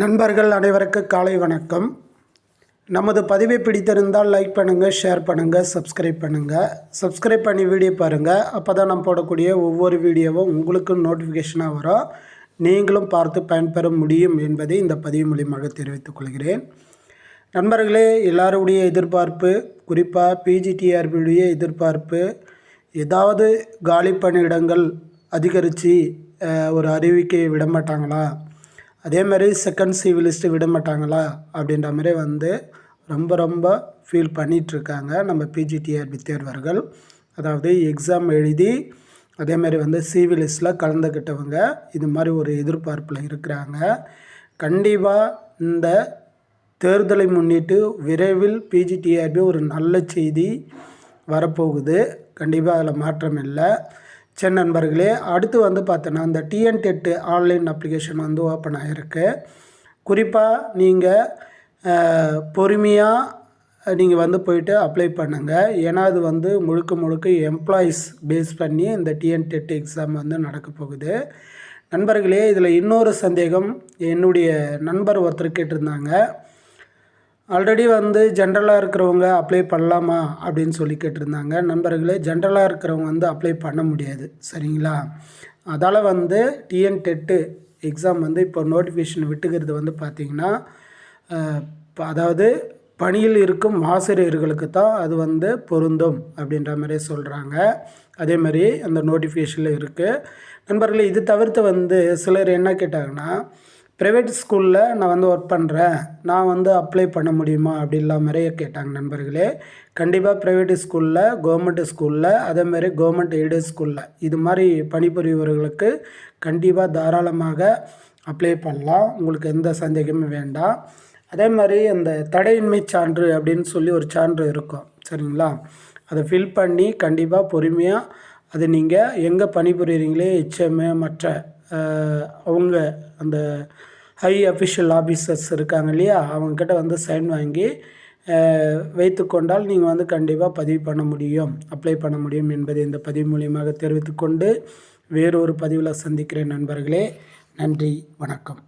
நண்பர்கள் அனைவருக்கு காலை வணக்கம். நமது பதிவை பிடித்திருந்தால் லைக் பண்ணுங்கள் ஷேர் பண்ணுங்கள் சப்ஸ்கிரைப் பண்ணுங்கள் சப்ஸ்கிரைப் பண்ணி வீடியோ பாருங்கள் அப்போ தான் நம்ம போடக்கூடிய ஒவ்வொரு வீடியோவும் உங்களுக்கும் நோட்டிஃபிகேஷனாக வரும். நீங்களும் பார்த்து பயன்பெற முடியும் என்பதை இந்த பதிவு மூலியமாக தெரிவித்துக் கொள்கிறேன். நண்பர்களே எல்லாருடைய எதிர்பார்ப்பு குறிப்பாக பிஜிடிஆர்பியுடைய எதிர்பார்ப்பு ஏதாவது காலி பணியிடங்கள் அதிகரித்து ஒரு அறிவிக்கையை விட மாட்டாங்களா அதே மாதிரி செகண்ட் சிவிலிஸ்ட்டு விட மாட்டாங்களா அப்படின்ற மாதிரி வந்து ரொம்ப ரொம்ப ஃபீல் பண்ணிகிட்ருக்காங்க நம்ம பிஜிடிஆர்பி தேர்வர்கள் அதாவது எக்ஸாம் எழுதி அதே மாதிரி வந்து சிவிலிஸ்டில் கலந்துக்கிட்டவங்க இது மாதிரி ஒரு எதிர்பார்ப்பில் இருக்கிறாங்க. கண்டிப்பாக இந்த தேர்தலை முன்னிட்டு விரைவில் பிஜிடிஆர்பி ஒரு நல்ல செய்தி வரப்போகுது. கண்டிப்பாக அதில் மாற்றம் இல்லை. சென் நண்பர்களே அடுத்து வந்து பார்த்தோன்னா இந்த டிஎன் டெட்டு ஆன்லைன் அப்ளிகேஷன் வந்து ஓப்பன் ஆகிருக்கு குறிப்பாக நீங்கள் பொறுமையாக நீங்கள் வந்து போயிட்டு அப்ளை பண்ணுங்கள் ஏன்னா அது வந்து முழுக்க முழுக்க எம்ப்ளாயீஸ் பேஸ் பண்ணி இந்த டிஎன் டெட் எக்ஸாம் வந்து நடக்க போகுது. நண்பர்களே இதில் இன்னொரு சந்தேகம் என்னுடைய நண்பர் ஒருத்தர் கேட்டிருந்தாங்க. ஆல்ரெடி வந்து ஜென்ரலாக இருக்கிறவங்க அப்ளை பண்ணலாமா அப்படின்னு சொல்லி கேட்டிருந்தாங்க. நண்பர்களே ஜென்ரலாக இருக்கிறவங்க வந்து அப்ளை பண்ண முடியாது. சரிங்களா? அதால் வந்து டிஎன் டெட்டு எக்ஸாம் வந்து இப்போ நோட்டிஃபிகேஷன் விட்டுக்கிறது வந்து பார்த்திங்கன்னா அதாவது பணியில் இருக்கும் ஆசிரியர்களுக்கு தான் அது வந்து பொருந்தும் அப்படின்ற மாதிரி சொல்கிறாங்க அதே மாதிரி அந்த நோட்டிஃபிகேஷனில் இருக்குது நண்பர்களே இது தவிர்த்து வந்து சிலர் என்ன கேட்டாங்கன்னா ப்ரைவேட் ஸ்கூலில் நான் வந்து ஒர்க் பண்ணுறேன் நான் வந்து அப்ளை பண்ண முடியுமா அப்படின்லாம் நிறைய கேட்டாங்க நண்பர்களே. கண்டிப்பாக ப்ரைவேட் ஸ்கூலில் கவர்மெண்ட் ஸ்கூலில் அதேமாதிரி கவர்மெண்ட் எய்டட் ஸ்கூலில் இது மாதிரி பணிபுரிபவர்களுக்கு கண்டிப்பாக தாராளமாக அப்ளை பண்ணலாம். உங்களுக்கு எந்த சந்தேகமும் வேண்டாம். அதே மாதிரி அந்த தடையின்மை சான்று அப்படின்னு சொல்லி ஒரு சான்று இருக்கும். சரிங்களா? அதை ஃபில் பண்ணி கண்டிப்பாக பொறுமையாக அது நீங்கள் எங்கே பணிபுரிகிறீங்களே எச்எம்ஏ மற்ற அவங்க அந்த ஹை அஃபிஷியல் ஆஃபீஸர்ஸ் இருக்காங்க இல்லையா? அவங்கக்கிட்ட வந்து சைன் வாங்கி வைத்து கொண்டால் நீங்கள் வந்து கண்டிப்பாக பதிவு பண்ண முடியும். அப்ளை பண்ண முடியும் என்பதை இந்த பதிவு மூலியமாக தெரிவித்துக்கொண்டு வேறொரு பதிவில் சந்திக்கிறேன் நண்பர்களே. நன்றி வணக்கம்.